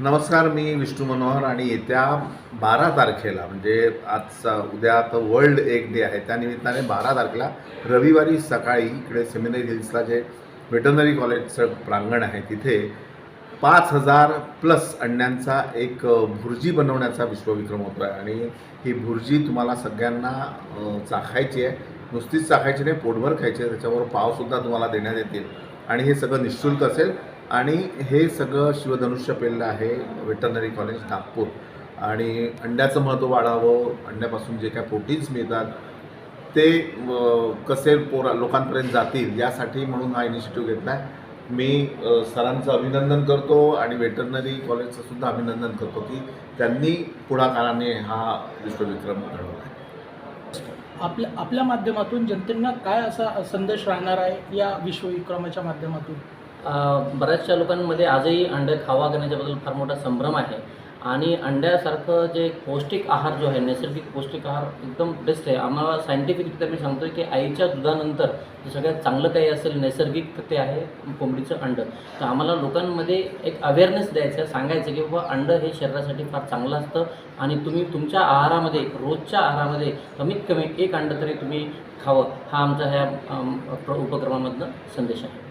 नमस्कार मी विष्णू मनोहर आणि येत्या बारा तारखेला म्हणजे आजचा उद्या तर वर्ल्ड एक डे आहे त्यानिमित्ताने बारा तारखेला रविवारी सकाळी इकडे सेमिनरी हिल्सला जे वेटनरी कॉलेजचं प्रांगण आहे तिथे पाच हजार प्लस अंड्यांचा एक भुर्जी बनवण्याचा विश्वविक्रम होतो आहे. आणि ही भुर्जी तुम्हाला सगळ्यांना चाखायची आहे. नुसतीच चाखायची नाही पोटभर खायची आहे. त्याच्यावर पावसुद्धा तुम्हाला देण्यात येतील. आणि हे सगळं निशुल्क असेल. आणि हे सगळं शिवधनुष्य पेललं आहे वेटरनरी कॉलेज नागपूर. आणि अंड्याचं महत्त्व वाढावं अंड्यापासून जे काय प्रोटीन्स मिळतात ते कसे पोरा लोकांपर्यंत जातील यासाठी म्हणून हा इनिशिएटिव्ह घेतला आहे. मी सरांचं अभिनंदन करतो आणि वेटरनरी कॉलेजचं सुद्धा अभिनंदन करतो की त्यांनी पुढाकाराने हा विश्वविक्रम घडवला आहे. आपल्या आपल्या माध्यमातून जनतेंना काय असा संदेश राहणार आहे या विश्वविक्रमाच्या माध्यमातून? बऱ्याचशा लोकांमध्ये आजही अंडे खावा घेण्याच्याबद्दल फार मोठा संभ्रम आहे. आणि अंड्यासारखं जे पौष्टिक आहार जो आहे नैसर्गिक पौष्टिक आहार एकदम बेस्ट आहे. आम्हाला सायंटिफिकरित्या मी सांगतोय की आईच्या दुधानंतर जे सगळ्यात चांगलं काही असेल नैसर्गिक ते आहे कोंबडीचं अंडं. तर आम्हाला लोकांमध्ये एक अवेअरनेस द्यायचं सांगायचं की बाबा अंडं हे शरीरासाठी फार चांगलं असतं. आणि तुम्ही तुमच्या आहारामध्ये रोजच्या आहारामध्ये कमीत कमी एक अंडं तरी तुम्ही खावं. हा आमचा ह्या प्र- उपक्रमामधनं संदेश आहे.